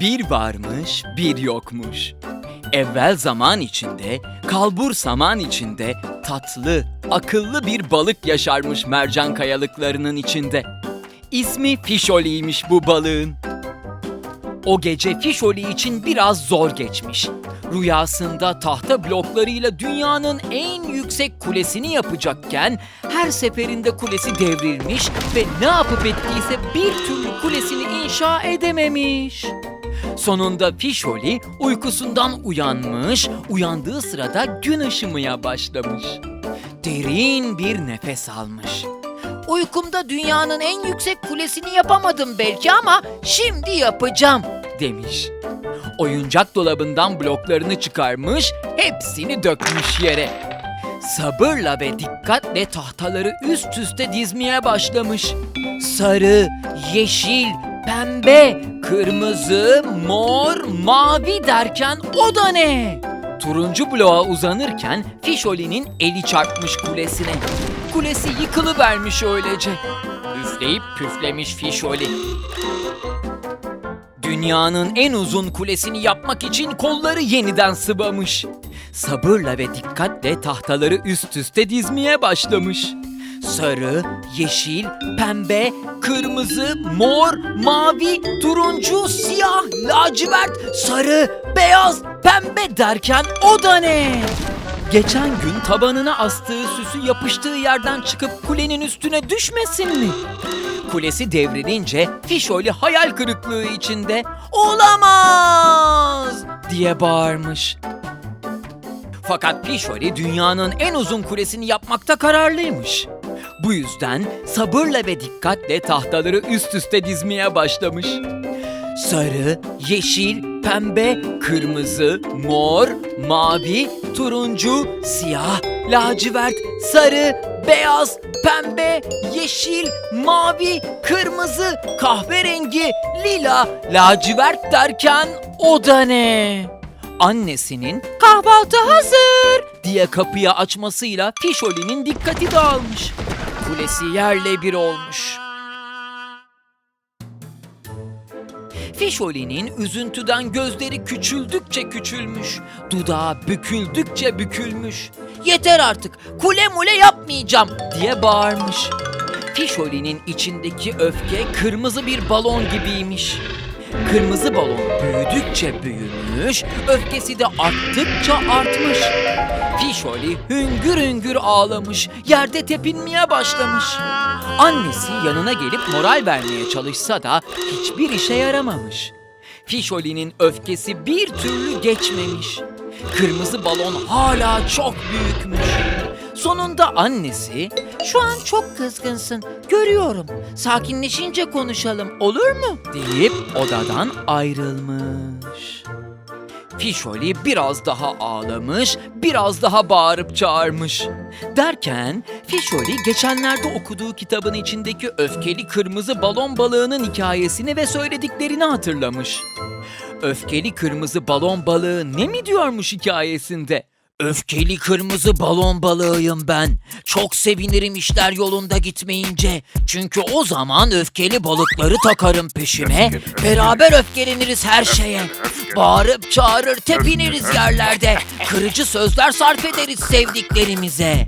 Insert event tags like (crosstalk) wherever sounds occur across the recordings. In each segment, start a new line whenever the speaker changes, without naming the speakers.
Bir varmış, bir yokmuş. Evvel zaman içinde, kalbur saman içinde tatlı, akıllı bir balık yaşarmış mercan kayalıklarının içinde. İsmi Fişoli'ymiş bu balığın. O gece Fişoli için biraz zor geçmiş. Rüyasında tahta bloklarıyla dünyanın en yüksek kulesini yapacakken her seferinde kulesi devrilmiş ve ne yapıp ettiyse bir türlü kulesini inşa edememiş. Sonunda Fişoli uykusundan uyanmış, uyandığı sırada gün ışımaya başlamış. Derin bir nefes almış.
Uykumda dünyanın en yüksek kulesini yapamadım belki ama şimdi yapacağım.
demiş. Oyuncak dolabından bloklarını çıkarmış, hepsini dökmüş yere. Sabırla ve dikkatle tahtaları üst üste dizmeye başlamış. Sarı, yeşil, pembe, kırmızı, mor, mavi derken o da ne? Turuncu bloğa uzanırken Fişoli'nin eli çarpmış kulesine. Kulesi yıkılıvermiş öylece. Üfleyip püflemiş Fişoli. Dünyanın en uzun kulesini yapmak için kolları yeniden sıvamış. Sabırla ve dikkatle tahtaları üst üste dizmeye başlamış. Sarı, yeşil, pembe, kırmızı, mor, mavi, turuncu, siyah, lacivert, sarı, beyaz, pembe derken o da ne? Geçen gün tabanına astığı süsü yapıştığı yerden çıkıp kulenin üstüne düşmesin mi? Kulesi devrilince Fişoli hayal kırıklığı içinde olamaz diye bağırmış. Fakat Fişoli dünyanın en uzun kulesini yapmakta kararlıymış. Bu yüzden sabırla ve dikkatle tahtaları üst üste dizmeye başlamış. Sarı, yeşil, pembe, kırmızı, mor, mavi, turuncu, siyah, lacivert, sarı, beyaz, pembe, yeşil, mavi, kırmızı, kahverengi, lila, lacivert derken o da ne? Annesinin kahvaltı hazır diye kapıyı açmasıyla Fişoli'nin dikkati dağılmış. Kulesi yerle bir olmuş. Fişoli'nin üzüntüden gözleri küçüldükçe küçülmüş, dudağı büküldükçe bükülmüş.
Yeter artık kule mule yapmayacağım.
diye bağırmış. Fişoli'nin içindeki öfke kırmızı bir balon gibiymiş. Kırmızı balon büyüdükçe büyümüş, öfkesi de arttıkça artmış. Fişoli hüngür hüngür ağlamış, yerde tepinmeye başlamış. Annesi yanına gelip moral vermeye çalışsa da hiçbir işe yaramamış. Fişoli'nin öfkesi bir türlü geçmemiş. Kırmızı balon hala çok büyükmüş. Sonunda annesi
Şu an çok kızgınsın. Görüyorum. Sakinleşince konuşalım. Olur mu?
deyip odadan ayrılmış. Fişoli biraz daha ağlamış, biraz daha bağırıp çağırmış. Derken Fişoli geçenlerde okuduğu kitabın içindeki öfkeli kırmızı balon balığının hikayesini ve söylediklerini hatırlamış. Öfkeli kırmızı balon balığı ne mi diyormuş hikayesinde? Öfkeli kırmızı balon balığıyım ben. Çok sevinirim işler yolunda gitmeyince. Çünkü o zaman öfkeli balıkları takarım peşime. Beraber öfkeleniriz her şeye. Bağırıp çağırır tepiniriz yerlerde. Kırıcı sözler sarf ederiz sevdiklerimize.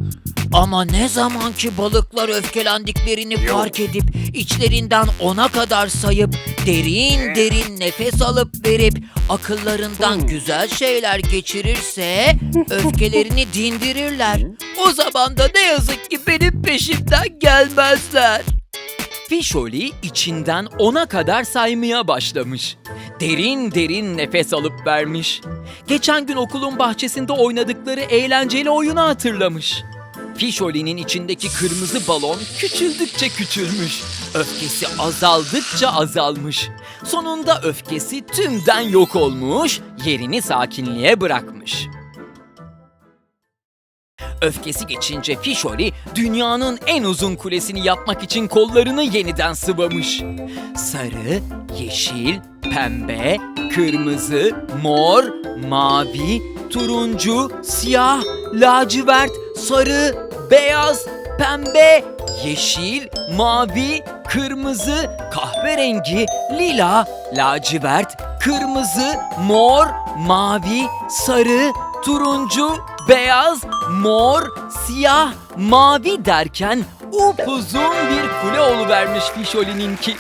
Ama ne zaman ki balıklar öfkelendiklerini fark edip içlerinden ona kadar sayıp derin derin nefes alıp verip akıllarından güzel şeyler geçirirse öfkelerini (laughs) dindirirler. O zaman da ne yazık ki benim peşimden gelmezler. Fişoli içinden ona kadar saymaya başlamış. Derin derin nefes alıp vermiş. Geçen gün okulun bahçesinde oynadıkları eğlenceli oyunu hatırlamış. Fişoli'nin içindeki kırmızı balon küçüldükçe küçülmüş. Öfkesi azaldıkça azalmış. Sonunda öfkesi tümden yok olmuş, yerini sakinliğe bırakmış. Öfkesi geçince Fişoli dünyanın en uzun kulesini yapmak için kollarını yeniden sıvamış. Sarı, yeşil, pembe, kırmızı, mor, mavi, turuncu, siyah, lacivert, sarı, beyaz, pembe, yeşil, mavi, kırmızı, kahverengi, lila, lacivert, kırmızı, mor, mavi, sarı, turuncu, beyaz, mor, siyah, mavi derken upuzun bir kule oluvermiş Fişoli'ninki.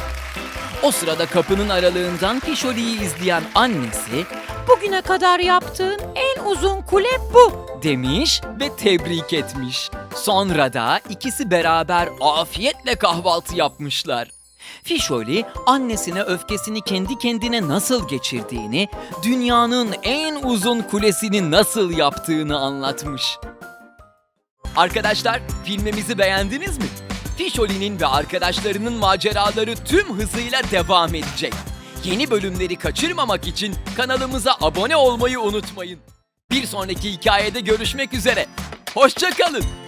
O sırada kapının aralığından Fişoli'yi izleyen annesi
Bugüne kadar yaptığın en uzun kule bu.
demiş ve tebrik etmiş. Sonra da ikisi beraber afiyetle kahvaltı yapmışlar. Fişoli annesine öfkesini kendi kendine nasıl geçirdiğini, dünyanın en uzun kulesini nasıl yaptığını anlatmış. Arkadaşlar filmimizi beğendiniz mi? Fişoli'nin ve arkadaşlarının maceraları tüm hızıyla devam edecek. Yeni bölümleri kaçırmamak için kanalımıza abone olmayı unutmayın. Bir sonraki hikayede görüşmek üzere. Hoşçakalın.